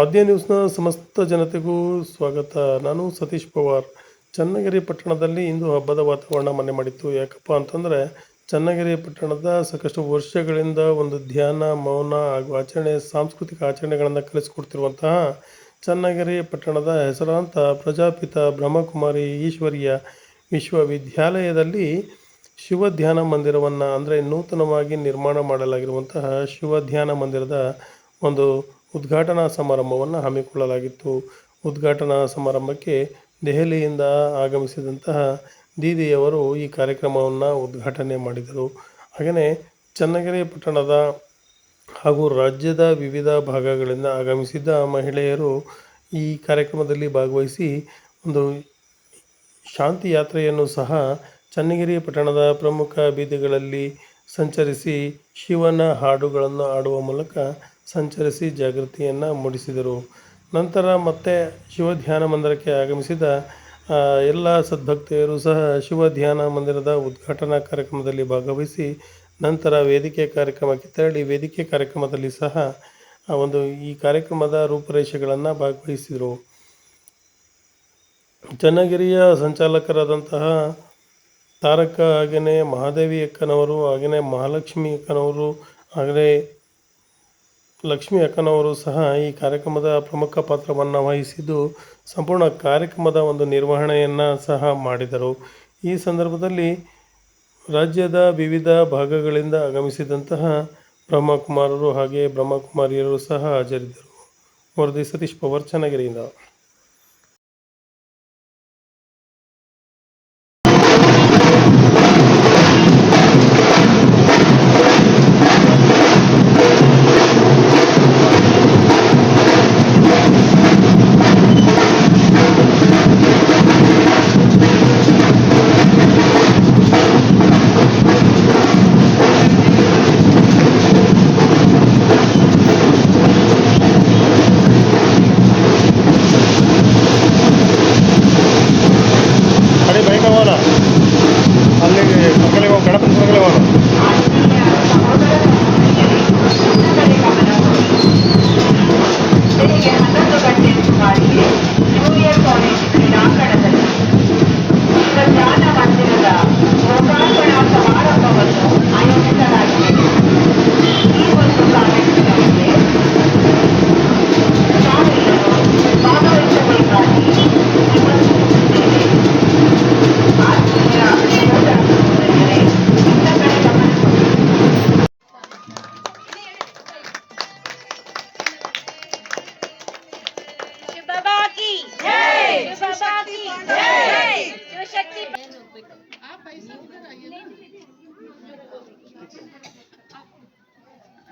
ಆದ್ಯ ನ್ಯೂಸ್ನ ಸಮಸ್ತ ಜನತೆಗೂ ಸ್ವಾಗತ. ನಾನು ಸತೀಶ್ ಪವಾರ್. ಚನ್ನಗಿರಿ ಪಟ್ಟಣದಲ್ಲಿ ಇಂದು ಹಬ್ಬದ ವಾತಾವರಣ ಮನೆ ಮಾಡಿತ್ತು. ಯಾಕಪ್ಪ ಅಂತಂದರೆ ಚನ್ನಗಿರಿ ಪಟ್ಟಣದ ಸಾಕಷ್ಟು ವರ್ಷಗಳಿಂದ ಒಂದು ಧ್ಯಾನ, ಮೌನ ಹಾಗೂ ಆಚರಣೆ, ಸಾಂಸ್ಕೃತಿಕ ಆಚರಣೆಗಳನ್ನು ಕಲಿಸಿಕೊಡ್ತಿರುವಂತಹ ಚನ್ನಗಿರಿ ಪಟ್ಟಣದ ಹೆಸರಾಂತ ಪ್ರಜಾಪಿತ ಬ್ರಹ್ಮಕುಮಾರಿ ಈಶ್ವರಿಯ ವಿಶ್ವವಿದ್ಯಾಲಯದಲ್ಲಿ ಶಿವ ಧ್ಯಾನ ಮಂದಿರವನ್ನು ಅಂದರೆ ನೂತನವಾಗಿ ನಿರ್ಮಾಣ ಮಾಡಲಾಗಿರುವಂತಹ ಶಿವ ಧ್ಯಾನ ಮಂದಿರದ ಒಂದು ಉದ್ಘಾಟನಾ ಸಮಾರಂಭವನ್ನು ಹಮ್ಮಿಕೊಳ್ಳಲಾಗಿತ್ತು. ಉದ್ಘಾಟನಾ ಸಮಾರಂಭಕ್ಕೆ ದೆಹಲಿಯಿಂದ ಆಗಮಿಸಿದಂತಹ ದೀದಿಯವರು ಈ ಕಾರ್ಯಕ್ರಮವನ್ನು ಉದ್ಘಾಟನೆ ಮಾಡಿದರು. ಹಾಗೆಯೇ ಚನ್ನಗಿರಿ ಪಟ್ಟಣದ ಹಾಗೂ ರಾಜ್ಯದ ವಿವಿಧ ಭಾಗಗಳಿಂದ ಆಗಮಿಸಿದ್ದ ಮಹಿಳೆಯರು ಈ ಕಾರ್ಯಕ್ರಮದಲ್ಲಿ ಭಾಗವಹಿಸಿ ಒಂದು ಶಾಂತಿ ಯಾತ್ರೆಯನ್ನು ಸಹ ಚನ್ನಗಿರಿ ಪಟ್ಟಣದ ಪ್ರಮುಖ ಬೀದಿಗಳಲ್ಲಿ ಸಂಚರಿಸಿ ಶಿವನ ಹಾಡುಗಳನ್ನು ಹಾಡುವ ಮೂಲಕ ಸಂಚರಿಸಿ ಜಾಗೃತಿಯನ್ನು ಮೂಡಿಸಿದರು. ನಂತರ ಮತ್ತೆ ಶಿವ ಧ್ಯಾನ ಮಂದಿರಕ್ಕೆ ಆಗಮಿಸಿದ ಎಲ್ಲ ಸದ್ಭಕ್ತೆಯರು ಸಹ ಶಿವ ಧ್ಯಾನ ಮಂದಿರದ ಉದ್ಘಾಟನಾ ಕಾರ್ಯಕ್ರಮದಲ್ಲಿ ಭಾಗವಹಿಸಿ, ನಂತರ ವೇದಿಕೆ ಕಾರ್ಯಕ್ರಮಕ್ಕೆ ತೆರಳಿ ವೇದಿಕೆ ಕಾರ್ಯಕ್ರಮದಲ್ಲಿ ಸಹ ಒಂದು ಈ ಕಾರ್ಯಕ್ರಮದ ರೂಪುರೇಷೆಗಳನ್ನು ಭಾಗವಹಿಸಿದರು. ಚನ್ನಗಿರಿಯ ಸಂಚಾಲಕರಾದಂತಹ ತಾರಕ ಹಾಗೆಯೇ ಮಹಾದೇವಿ ಅಕ್ಕನವರು ಹಾಗೆಯೇ ಮಹಾಲಕ್ಷ್ಮಿ ಅಕ್ಕನವರು ಹಾಗೆಯೇ ಲಕ್ಷ್ಮಿ ಅಕ್ಕನವರು ಸಹ ಈ ಕಾರ್ಯಕ್ರಮದ ಪ್ರಮುಖ ಪಾತ್ರವನ್ನು ವಹಿಸಿದ್ದು ಸಂಪೂರ್ಣ ಕಾರ್ಯಕ್ರಮದ ಒಂದು ನಿರ್ವಹಣೆಯನ್ನು ಸಹ ಮಾಡಿದರು. ಈ ಸಂದರ್ಭದಲ್ಲಿ ರಾಜ್ಯದ ವಿವಿಧ ಭಾಗಗಳಿಂದ ಆಗಮಿಸಿದಂತಹ ಬ್ರಹ್ಮಕುಮಾರರು ಹಾಗೆಯೇ ಬ್ರಹ್ಮಕುಮಾರಿಯರು ಸಹ ಹಾಜರಿದ್ದರು. ವರದಿ ಸತೀಶ್ ಪವರ್, ಚನ್ನಗಿರಿಯಿಂದ.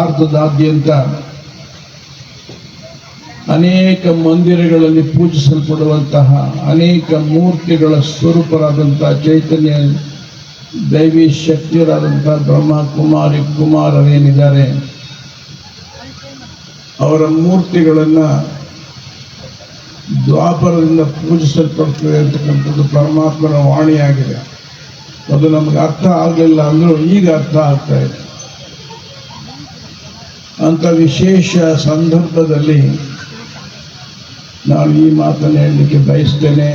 ಭಾರತದಾದ್ಯಂತ ಅನೇಕ ಮಂದಿರಗಳಲ್ಲಿ ಪೂಜಿಸಲ್ಪಡುವಂತಹ ಅನೇಕ ಮೂರ್ತಿಗಳ ಸ್ವರೂಪರಾದಂತಹ ಚೈತನ್ಯ ದೈವಿ ಶಕ್ತಿಯರಾದಂತಹ ಬ್ರಹ್ಮ ಕುಮಾರಿ ಕುಮಾರರೇನಿದ್ದಾರೆ, ಅವರ ಮೂರ್ತಿಗಳನ್ನು ದ್ವಾಪರದಿಂದ ಪೂಜಿಸಲ್ಪಡ್ತವೆ ಅಂತಕ್ಕಂಥದ್ದು ಪರಮಾತ್ಮನ ವಾಣಿಯಾಗಿದೆ. ಅದು ನಮಗೆ ಅರ್ಥ ಆಗಲಿಲ್ಲ ಅಂದರೂ ಈಗ ಅರ್ಥ ಆಗ್ತಾ ಇದೆ. ಅಂತ ವಿಶೇಷ ಸಂದರ್ಭದಲ್ಲಿ ನಾನು ಈ ಮಾತನ್ನು ಹೇಳಲಿಕ್ಕೆ ಬಯಸ್ತೇನೆ.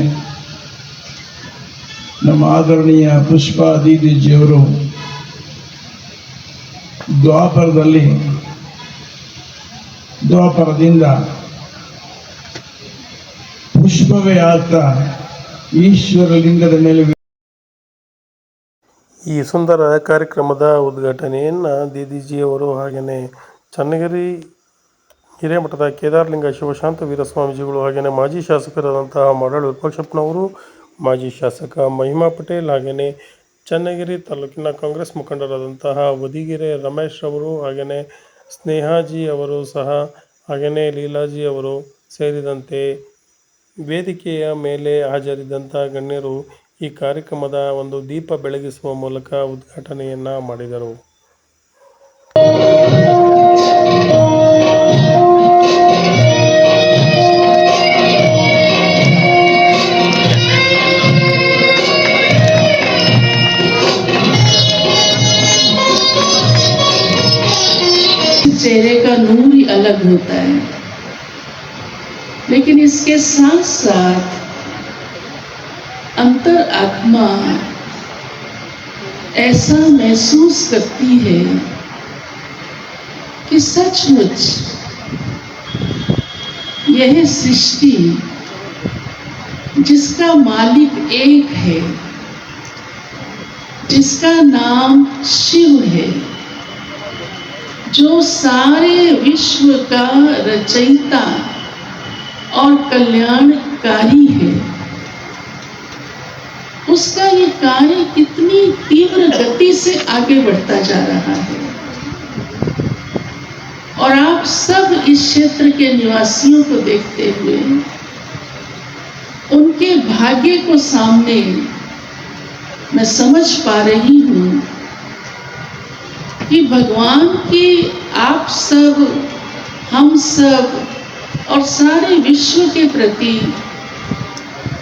ನಮ್ಮ ಆದರಣೀಯ ಪುಷ್ಪಾ ದೀದಿಜಿಯವರು ದ್ವಾಪರದಲ್ಲಿ, ದ್ವಾಪರದಿಂದ ಪುಷ್ಪವೇ ಆತ ಈಶ್ವರ ಲಿಂಗದ ಮೇಲೆ ಈ ಸುಂದರ ಕಾರ್ಯಕ್ರಮದ ಉದ್ಘಾಟನೆಯನ್ನು ದೀದಿಜಿಯವರು ಹಾಗೆಯೇ ಚನ್ನಗಿರಿ ಹಿರೇಮಠದ ಕೇದಾರಲಿಂಗ ಶಿವಶಾಂತ ವೀರಸ್ವಾಮೀಜಿಗಳು ಹಾಗೆಯೇ ಮಾಜಿ ಶಾಸಕರಾದಂತಹ ಮಾಡಾಳು ವಿರೂಪಾಕ್ಷಪ್ಪನವರು ಮಾಜಿ ಶಾಸಕ ಮಹಿಮಾ ಪಟೇಲ್ ಹಾಗೆಯೇ ಚನ್ನಗಿರಿ ತಾಲೂಕಿನ ಕಾಂಗ್ರೆಸ್ ಮುಖಂಡರಾದಂತಹ ವದಿಗೆರೆ ರಮೇಶ್ ಅವರು ಹಾಗೆಯೇ ಸ್ನೇಹಾಜಿ ಅವರು ಸಹ ಹಾಗೆಯೇ ಲೀಲಾಜಿ ಅವರು ಸೇರಿದಂತೆ ವೇದಿಕೆಯ ಮೇಲೆ ಹಾಜರಿದ್ದಂಥ ಗಣ್ಯರು ಈ ಕಾರ್ಯಕ್ರಮದ ಒಂದು ದೀಪ ಬೆಳಗಿಸುವ ಮೂಲಕ ಉದ್ಘಾಟನೆಯನ್ನು ಮಾಡಿದರು. अलग होता है। लेकिन इसके साथ साथ अंतर आत्मा ऐसा महसूस करती है कि सचमुच यह सृष्टि जिसका मालिक एक है, जिसका नाम शिव है जो सारे विश्व का रचयिता और कल्याणकारी है। उसका ये कार्य कितनी तीव्र गति से आगे बढ़ता जा रहा है। और आप सब इस क्षेत्र के निवासियों को देखते हुए, उनके भाग्य को सामने मैं समझ पा रही हूँ कि भगवान की आप सब, हम सब और सारे विश्व के प्रति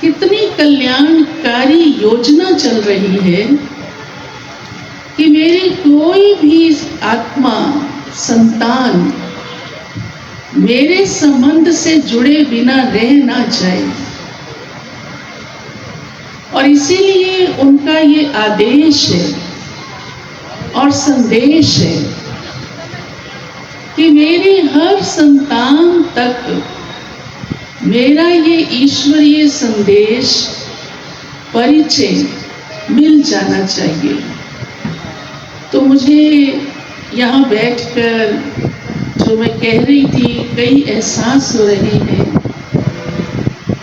कितनी कल्याणकारी योजना चल रही है कि मेरी कोई भी आत्मा, संतान मेरे संबंध से जुड़े बिना रह ना जाए। और इसीलिए उनका ये आदेश है और संदेश है कि मेरे हर संतान तक मेरा ये ईश्वरीय संदेश, परिचय मिल जाना चाहिए। तो मुझे यहाँ बैठकर जो मैं कह रही थी, कई एहसास हो रहे हैं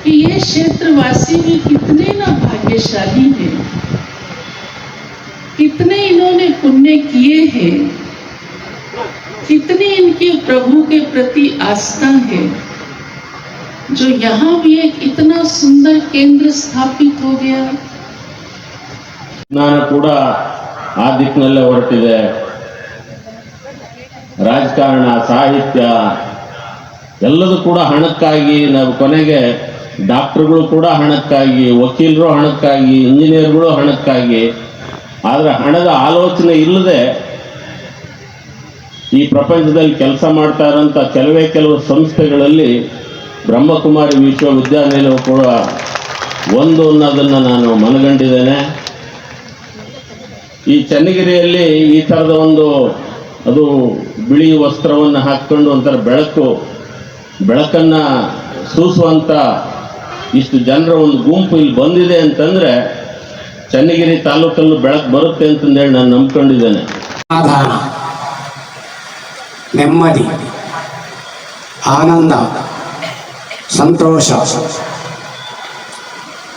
कि ये क्षेत्रवासी भी कितने ना भाग्यशाली हैं। कितने इन्होंने पुण्य किए हैं कितनी इनकी प्रभु के प्रति आस्था है जो यहाँ भी एक इतना सुंदर केंद्र स्थापित हो गया ವಿಜ್ಞಾನ ಕೂಡ ಆ ದಿಕ್ಕಿನಲ್ಲೇ ಹೊರಟಿದೆ ರಾಜಕಾರಣ ಸಾಹಿತ್ಯ ಎಲ್ಲದೂ ಕೂಡ ಹಣಕ್ಕಾಗಿ ನಾವು ಕೊನೆಗೆ ಡಾಕ್ಟರ್ಗಳು ಕೂಡ ಹಣಕ್ಕಾಗಿ ವಕೀಲರು ಹಣಕ್ಕಾಗಿ ಇಂಜಿನಿಯರ್ಗಳು ಹಣಕ್ಕಾಗಿ ಆದರೆ ಹಣದ ಆಲೋಚನೆ ಇಲ್ಲದೆ ಈ ಪ್ರಪಂಚದಲ್ಲಿ ಕೆಲಸ ಮಾಡ್ತಾ ಇರೋಂಥ ಕೆಲವೇ ಕೆಲವು ಸಂಸ್ಥೆಗಳಲ್ಲಿ ಬ್ರಹ್ಮಕುಮಾರಿ ವಿಶ್ವವಿದ್ಯಾನಿಲಯವು ಕೂಡ ಒಂದು ಅನ್ನೋದನ್ನು ನಾನು ಮನಗಂಡಿದ್ದೇನೆ. ಈ ಚನ್ನಗಿರಿಯಲ್ಲಿ ಈ ಥರದ ಒಂದು ಅದು ಬಿಳಿ ವಸ್ತ್ರವನ್ನು ಹಾಕ್ಕೊಂಡು ಒಂಥರ ಬೆಳಕು, ಬೆಳಕನ್ನು ಸೂಸುವಂಥ ಇಷ್ಟು ಜನರ ಒಂದು ಗುಂಪು ಇಲ್ಲಿ ಬಂದಿದೆ ಅಂತಂದರೆ ಚನ್ನಗಿರಿ ತಾಲೂಕಲ್ಲೂ ಬೆಳಕು ಬರುತ್ತೆ ಅಂತಂದೇಳಿ ನಾನು ನಂಬ್ಕೊಂಡಿದ್ದೇನೆ. ಸಮಾಧಾನ, ನೆಮ್ಮದಿ, ಆನಂದ, ಸಂತೋಷ.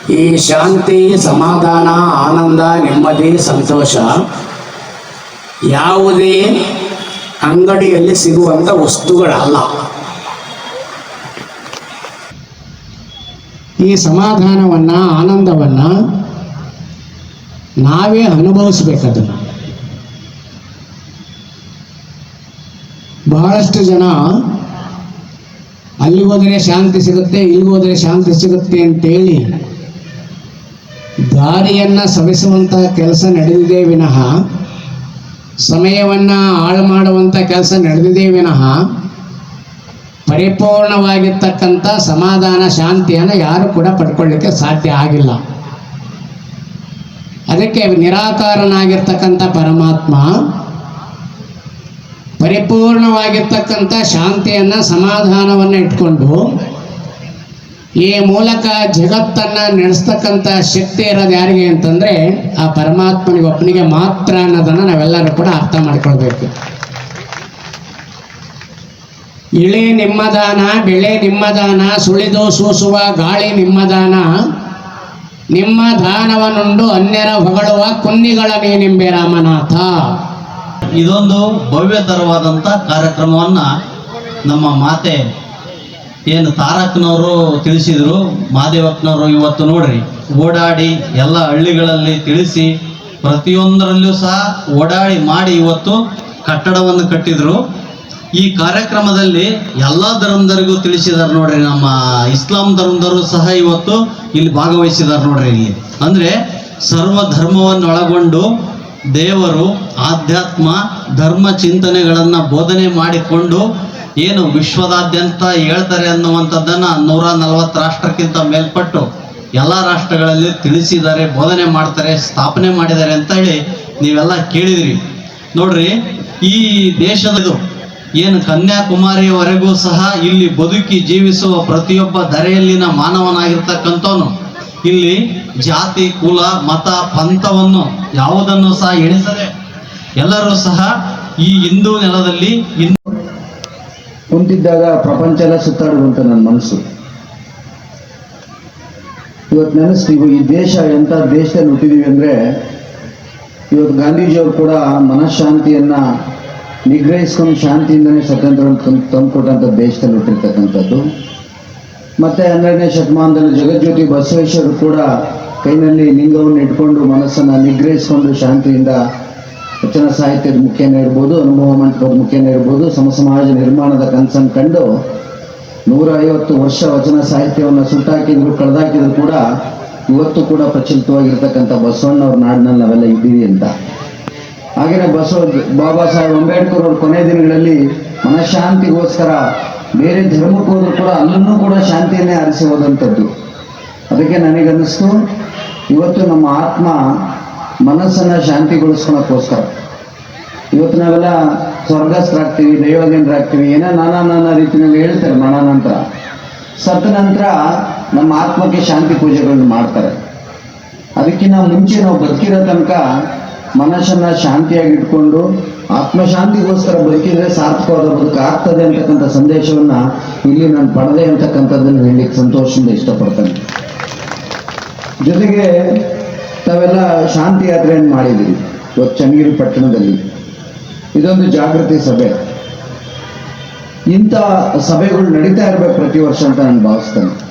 ಈ ಶಾಂತಿ, ಸಮಾಧಾನ, ಆನಂದ, ನೆಮ್ಮದಿ, ಸಂತೋಷ ಯಾವುದೇ ಅಂಗಡಿಯಲ್ಲಿ ಸಿಗುವಂಥ ವಸ್ತುಗಳಲ್ಲ. ಈ ಸಮಾಧಾನವನ್ನ, ಆನಂದವನ್ನ ನಾವೇ ಅನುಭವಿಸ್ಬೇಕದನ್ನು ಬಹಳಷ್ಟು ಜನ ಅಲ್ಲಿ ಹೋದರೆ ಶಾಂತಿ ಸಿಗುತ್ತೆ, ಇಲ್ಲಿ ಹೋದರೆ ಶಾಂತಿ ಸಿಗುತ್ತೆ ಅಂತೇಳಿ ದಾರಿಯನ್ನ ಸವಿಸುವಂತಹ ಕೆಲಸ ನಡೆದಿದೆ ವಿನಃ, ಸಮಯವನ್ನ ಹಾಳು ಮಾಡುವಂತ ಕೆಲಸ ನಡೆದಿದೆ ವಿನಃ, ಪರಿಪೂರ್ಣವಾಗಿರ್ತಕ್ಕಂಥ ಸಮಾಧಾನ, ಶಾಂತಿಯನ್ನು ಯಾರು ಕೂಡ ಪಡ್ಕೊಳ್ಳಿಕ್ಕೆ ಸಾಧ್ಯ ಆಗಿಲ್ಲ. ಅದಕ್ಕೆ ನಿರಾಕಾರನಾಗಿರ್ತಕ್ಕಂಥ ಪರಮಾತ್ಮ ಪರಿಪೂರ್ಣವಾಗಿರ್ತಕ್ಕಂಥ ಶಾಂತಿಯನ್ನು, ಸಮಾಧಾನವನ್ನು ಇಟ್ಕೊಂಡು ಈ ಮೂಲಕ ಜಗತ್ತನ್ನು ನಡೆಸ್ತಕ್ಕಂಥ ಶಕ್ತಿ ಇರೋದು ಯಾರಿಗೆ ಅಂತಂದರೆ ಆ ಪರಮಾತ್ಮನಿಗೆ, ಒಬ್ಬನಿಗೆ ಮಾತ್ರ ಅನ್ನೋದನ್ನು ನಾವೆಲ್ಲರೂ ಕೂಡ ಅರ್ಥ ಮಾಡ್ಕೊಳ್ಬೇಕು. ಇಳಿ ನಿಮ್ಮದಾನ, ಬೆಳೆ ನಿಮ್ಮದಾನ, ಸುಳಿದು ಸೂಸುವ ಗಾಳಿ ನಿಮ್ಮದಾನ ನಿಮ್ಮ ದಾನವನ್ನುಂಡು ಅನ್ಯರ ಹೊಗಳುವ ಕುನ್ನಿಗಳ ನೀನಿಂಬೆ ರಾಮನಾಥ. ಇದೊಂದು ಭವ್ಯತರವಾದಂಥ ಕಾರ್ಯಕ್ರಮವನ್ನ ನಮ್ಮ ಮಾತೆ ಏನು ತಾರಕ್ನವರು ತಿಳಿಸಿದ್ರು ಮಾದೇವಕ್ನವರು ಇವತ್ತು ನೋಡ್ರಿ, ಓಡಾಡಿ ಎಲ್ಲ ಹಳ್ಳಿಗಳಲ್ಲಿ ತಿಳಿಸಿ ಪ್ರತಿಯೊಂದರಲ್ಲೂ ಸಹ ಓಡಾಡಿ ಮಾಡಿ ಇವತ್ತು ಕಟ್ಟಡವನ್ನು ಕಟ್ಟಿದ್ರು. ಈ ಕಾರ್ಯಕ್ರಮದಲ್ಲಿ ಎಲ್ಲ ಧರ್ಮದರಿಗೂ ತಿಳಿಸಿದಾರೆ ನೋಡ್ರಿ ನಮ್ಮ ಇಸ್ಲಾಂ ಧರ್ಮದವರು ಸಹ ಇವತ್ತು ಇಲ್ಲಿ ಭಾಗವಹಿಸಿದಾರೆ ನೋಡ್ರಿ ಇಲ್ಲಿ. ಅಂದ್ರೆ ಸರ್ವ ಧರ್ಮವನ್ನು ಒಳಗೊಂಡು ದೇವರು ಆಧ್ಯಾತ್ಮ, ಧರ್ಮ ಚಿಂತನೆಗಳನ್ನು ಬೋಧನೆ ಮಾಡಿಕೊಂಡು ಏನು ವಿಶ್ವದಾದ್ಯಂತ ಹೇಳ್ತಾರೆ ಅನ್ನುವಂಥದ್ದನ್ನ ನೂರ ನಲವತ್ತು ರಾಷ್ಟ್ರಕ್ಕಿಂತ ಮೇಲ್ಪಟ್ಟು ಎಲ್ಲ ರಾಷ್ಟ್ರಗಳಲ್ಲಿ ತಿಳಿಸಿದ್ದಾರೆ, ಬೋಧನೆ ಮಾಡ್ತಾರೆ, ಸ್ಥಾಪನೆ ಮಾಡಿದ್ದಾರೆ ಅಂತ ಹೇಳಿ ನೀವೆಲ್ಲ ಕೇಳಿದ್ರಿ. ನೋಡ್ರಿ, ಈ ದೇಶದದು ಏನು ಕನ್ಯಾಕುಮಾರಿಯವರೆಗೂ ಸಹ ಇಲ್ಲಿ ಬದುಕಿ ಜೀವಿಸುವ ಪ್ರತಿಯೊಬ್ಬ ಧರೆಯಲ್ಲಿನ ಮಾನವನಾಗಿರ್ತಕ್ಕಂಥವನು. ಇಲ್ಲಿ ಜಾತಿ, ಕುಲ, ಮತ, ಪಂಥವನ್ನು ಯಾವುದನ್ನು ಸಹ ಎಣಿಸದೆ ಎಲ್ಲರೂ ಸಹ ಈ ಹಿಂದೂ ನೆಲದಲ್ಲಿ ಹಿಂದೂ ಕುಂತಿದ್ದಾಗ ಪ್ರಪಂಚ ಎಲ್ಲ ಸುತ್ತಾಡುವಂತ ನನ್ನ ಮನಸ್ಸು. ಇವತ್ತು ನೆನೆಸ್ತೀವಿ, ಈ ದೇಶ ಎಂಥ ದೇಶದಲ್ಲಿ ಹುಟ್ಟಿದೀವಿ ಅಂದ್ರೆ ಇವತ್ತು ಗಾಂಧೀಜಿಯವರು ಕೂಡ ಮನಃಶಾಂತಿಯನ್ನ ನಿಗ್ರಹಿಸ್ಕೊಂಡು ಶಾಂತಿಯಿಂದನೇ ಸ್ವತಂತ್ರವನ್ನು ತಂದು ತಂದುಕೊಟ್ಟಂಥ ದೇಶದಲ್ಲಿ ಹುಟ್ಟಿರ್ತಕ್ಕಂಥದ್ದು. ಮತ್ತೆ ಹನ್ನೆರಡನೇ ಶತಮಾನದಲ್ಲಿ ಜಗಜ್ಯೋತಿ ಬಸವೇಶ್ವರರು ಕೂಡ ಕೈನಲ್ಲಿ ಲಿಂಗವನ್ನು ಇಟ್ಕೊಂಡು ಮನಸ್ಸನ್ನ ನಿಗ್ರಹಿಸಿಕೊಂಡು ಶಾಂತಿಯಿಂದ ವಚನ ಸಾಹಿತ್ಯದ ಮುಖ್ಯನೇ ಇರ್ಬೋದು, ಅನುಭವ ಮಂಟಪದ ಮುಖ್ಯನೇ ಇರ್ಬೋದು, ಸಮಸಮಾಜ ನಿರ್ಮಾಣದ ಕನಸನ್ನು ಕಂಡು ನೂರ ಐವತ್ತು ವರ್ಷ ವಚನ ಸಾಹಿತ್ಯವನ್ನು ಸುಟ್ಟಾಕಿದ್ರು, ಕಳೆದಾಕಿದ್ರು ಕೂಡ ಇವತ್ತು ಕೂಡ ಪ್ರಚಲಿತವಾಗಿರ್ತಕ್ಕಂಥ ಬಸವಣ್ಣವ್ರ ನಾಡಿನಲ್ಲಿ ನಾವೆಲ್ಲ ಇದ್ದೀವಿ ಅಂತ. ಹಾಗೆಯೇ ಬಸವ ಬಾಬಾ ಸಾಹೇಬ್ ಅಂಬೇಡ್ಕರ್ ಅವ್ರ ಕೊನೆ ದಿನಗಳಲ್ಲಿ ಮನಃಶಾಂತಿಗೋಸ್ಕರ ಬೇರೆ ಧರ್ಮಕ್ಕೆ ಕೂಡ ಅಲ್ಲೂ ಕೂಡ ಶಾಂತಿಯನ್ನೇ ಆರಿಸಿ ಹೋದಂಥದ್ದು. ಅದಕ್ಕೆ ನನಗನ್ನಿಸ್ತು, ಇವತ್ತು ನಮ್ಮ ಆತ್ಮ ಮನಸ್ಸನ್ನ ಶಾಂತಿಗೊಳಿಸ್ಕೊಳಕ್ಕೋಸ್ಕರ. ಇವತ್ತು ನಾವೆಲ್ಲ ಸ್ವರ್ಗಸ್ಥರಾಗ್ತೀವಿ ದೈವಗೇಂದ್ರಾಗ್ತೀವಿ ಏನೋ ನಾನಾ ನಾನಾ ರೀತಿಯಲ್ಲಿ ಹೇಳ್ತಾರೆ ಮರಣಾನಂತರ. ಸತ್ತ ನಂತರ ನಮ್ಮ ಆತ್ಮಕ್ಕೆ ಶಾಂತಿ ಪೂಜೆಗಳನ್ನು ಮಾಡ್ತಾರೆ. ಅದಕ್ಕಿಂತ ಮುಂಚೆ ನಾವು ಬದುಕಿರೋ ತನಕ ಮನಸ್ಸನ್ನ ಶಾಂತಿಯಾಗಿ ಇಟ್ಕೊಂಡು ಆತ್ಮಶಾಂತಿಗೋಸ್ಕರ ಬದುಕಿದ್ರೆ ಸಾರ್ಥಕವಾದ ಬದುಕು ಆಗ್ತದೆ ಅಂತಕ್ಕಂಥ ಸಂದೇಶವನ್ನ ಇಲ್ಲಿ ನಾನು ಪಡೆದೆ ಅಂತಕ್ಕಂಥದ್ದನ್ನು ಹೇಳಲಿಕ್ಕೆ ಸಂತೋಷದಿಂದ ಇಷ್ಟಪಡ್ತೇನೆ. ಜೊತೆಗೆ ತಾವೆಲ್ಲ ಶಾಂತಿ ಯಾತ್ರೆಯನ್ನು ಮಾಡಿದ್ದೀರಿ. ಇವತ್ತು ಚನ್ನಗಿರಿ ಪಟ್ಟಣದಲ್ಲಿ. ಇದೊಂದು ಜಾಗೃತಿ ಸಭೆ. ಇಂಥ ಸಭೆಗಳು ನಡೀತಾ ಇರಬೇಕು ಪ್ರತಿ ವರ್ಷ ಅಂತ ನಾನು ಭಾವಿಸ್ತೇನೆ.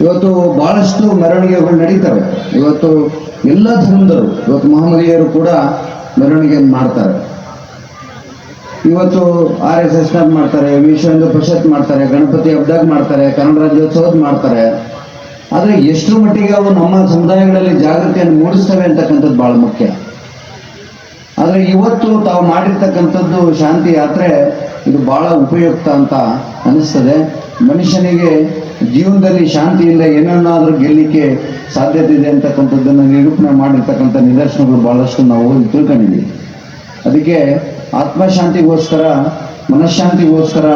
ಇವತ್ತು ಬಹಳಷ್ಟು ಮೆರವಣಿಗೆಗಳು ನಡೀತವೆ. ಇವತ್ತು ಎಲ್ಲ ಧರ್ಮದರು ಇವತ್ತು ಮಹಮ್ಮದಿಯರು ಕೂಡ ಮೆರವಣಿಗೆಯನ್ನು ಮಾಡ್ತಾರೆ. ಇವತ್ತು ಆರ್ ಎಸ್ ಎಸ್ ಮಾಡ್ತಾರೆ ವಿಶ್ವ ಪರಿಷತ್ ಮಾಡ್ತಾರೆ, ಗಣಪತಿ ಹಬ್ಬದಾಗ ಮಾಡ್ತಾರೆ, ಕನ್ನಡ ರಾಜ್ಯೋತ್ಸವದ ಮಾಡ್ತಾರೆ. ಆದರೆ ಎಷ್ಟು ಮಟ್ಟಿಗೆ ಅವು ನಮ್ಮ ಸಮುದಾಯಗಳಲ್ಲಿ ಜಾಗೃತಿಯನ್ನು ಮೂಡಿಸ್ತವೆ ಅಂತಕ್ಕಂಥದ್ದು ಬಹಳ ಮುಖ್ಯ. ಆದರೆ ಇವತ್ತು ತಾವು ಮಾಡಿರ್ತಕ್ಕಂಥದ್ದು ಶಾಂತಿ ಯಾತ್ರೆ ಇದು ಬಹಳ ಉಪಯುಕ್ತ ಅಂತ ಅನಿಸ್ತದೆ. ಮನುಷ್ಯನಿಗೆ ಜೀವನದಲ್ಲಿ ಶಾಂತಿಯಿಂದ ಏನನ್ನಾದರೂ ಗೆಲ್ಲಿಕ್ಕೆ ಸಾಧ್ಯತೆ ಇದೆ ಅಂತಕ್ಕಂಥದ್ದನ್ನು ನಿರೂಪಣೆ ಮಾಡಿರ್ತಕ್ಕಂಥ ನಿದರ್ಶನಗಳು ಬಹಳಷ್ಟು ನಾವು ತಿಳ್ಕೊಂಡಿದ್ದೀವಿ. ಅದಕ್ಕೆ ಆತ್ಮಶಾಂತಿಗೋಸ್ಕರ, ಮನಃಶಾಂತಿಗೋಸ್ಕರ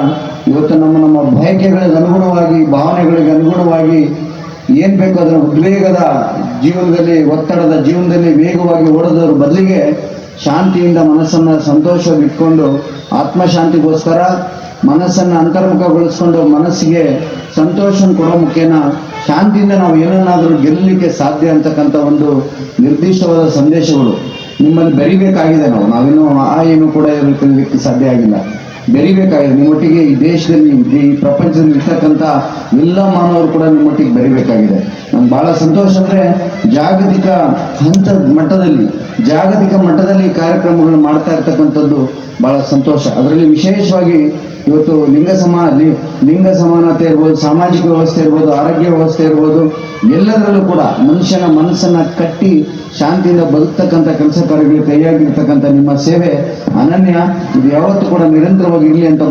ಇವತ್ತು ನಮ್ಮ ನಮ್ಮ ಬಯಕೆಗಳಿಗೆ ಅನುಗುಣವಾಗಿ, ಭಾವನೆಗಳಿಗೆ ಅನುಗುಣವಾಗಿ ಏನು ಬೇಕೋ ಅದರ ಉದ್ವೇಗದ ಜೀವನದಲ್ಲಿ, ಒತ್ತಡದ ಜೀವನದಲ್ಲಿ ವೇಗವಾಗಿ ಓಡೋದ್ರ ಬದಲಿಗೆ ಶಾಂತಿಯಿಂದ ಮನಸ್ಸನ್ನು ಸಂತೋಷವಾಗಿ ಇಟ್ಕೊಂಡು ಆತ್ಮಶಾಂತಿಗೋಸ್ಕರ ಮನಸ್ಸನ್ನು ಅಂತರ್ಮುಖಗೊಳಿಸ್ಕೊಂಡು ಮನಸ್ಸಿಗೆ ಸಂತೋಷನ ಕೊಡೋ ಮುಖೇನ ಶಾಂತಿಯಿಂದ ನಾವು ಏನನ್ನಾದರೂ ಗೆಲ್ಲಲಿಕ್ಕೆ ಸಾಧ್ಯ ಅಂತಕ್ಕಂಥ ಒಂದು ನಿರ್ದಿಷ್ಟವಾದ ಸಂದೇಶಗಳು ನಿಮ್ಮಲ್ಲಿ ಬೆರಿಬೇಕಾಗಿದೆ ನಾವು. ನಾವಿನ್ನೂ ಆ ಏನು ಕೂಡ ಕಲಿಯಲಿಕ್ಕೆ ಸಾಧ್ಯ ಆಗಿಲ್ಲ. ಬೆರಿಬೇಕಾಗಿದೆ. ನಿಮ್ಮೊಟ್ಟಿಗೆ ಈ ದೇಶದಲ್ಲಿ, ಈ ಪ್ರಪಂಚದಲ್ಲಿ ಇರ್ತಕ್ಕಂಥ ಎಲ್ಲ ಮಾನವರು ಕೂಡ ನಿಮ್ಮೊಟ್ಟಿಗೆ ಬೆರಿಬೇಕಾಗಿದೆ. ನಮ್ಗೆ ಬಹಳ ಸಂತೋಷ ಅಂದ್ರೆ ಜಾಗತಿಕ ಹಂತ ಮಟ್ಟದಲ್ಲಿ, ಜಾಗತಿಕ ಮಟ್ಟದಲ್ಲಿ ಕಾರ್ಯಕ್ರಮಗಳನ್ನು ಮಾಡ್ತಾ ಇರ್ತಕ್ಕಂಥದ್ದು ಬಹಳ ಸಂತೋಷ. ಅದರಲ್ಲಿ ವಿಶೇಷವಾಗಿ ಇವತ್ತು ಲಿಂಗ ಸಮಾನ ಲಿಂಗ ಸಮಾನತೆ ಇರ್ಬೋದು, ಸಾಮಾಜಿಕ ವ್ಯವಸ್ಥೆ ಇರ್ಬೋದು, ಆರೋಗ್ಯ ವ್ಯವಸ್ಥೆ ಇರ್ಬೋದು, ಎಲ್ಲದರಲ್ಲೂ ಕೂಡ ಮನುಷ್ಯನ ಮನಸ್ಸನ್ನ ಕಟ್ಟಿ ಶಾಂತಿಯಿಂದ ಬದುಕ್ತಕ್ಕಂಥ ಕೆಲಸ ಕಾರ್ಯಗಳಿಗೆ ಕೈಯಾಗಿರ್ತಕ್ಕಂಥ ನಿಮ್ಮ ಸೇವೆ ಅನನ್ಯ. ಇದು ಯಾವತ್ತೂ ಕೂಡ ನಿರಂತರವಾಗಿ ಇರಲಿ ಅಂತ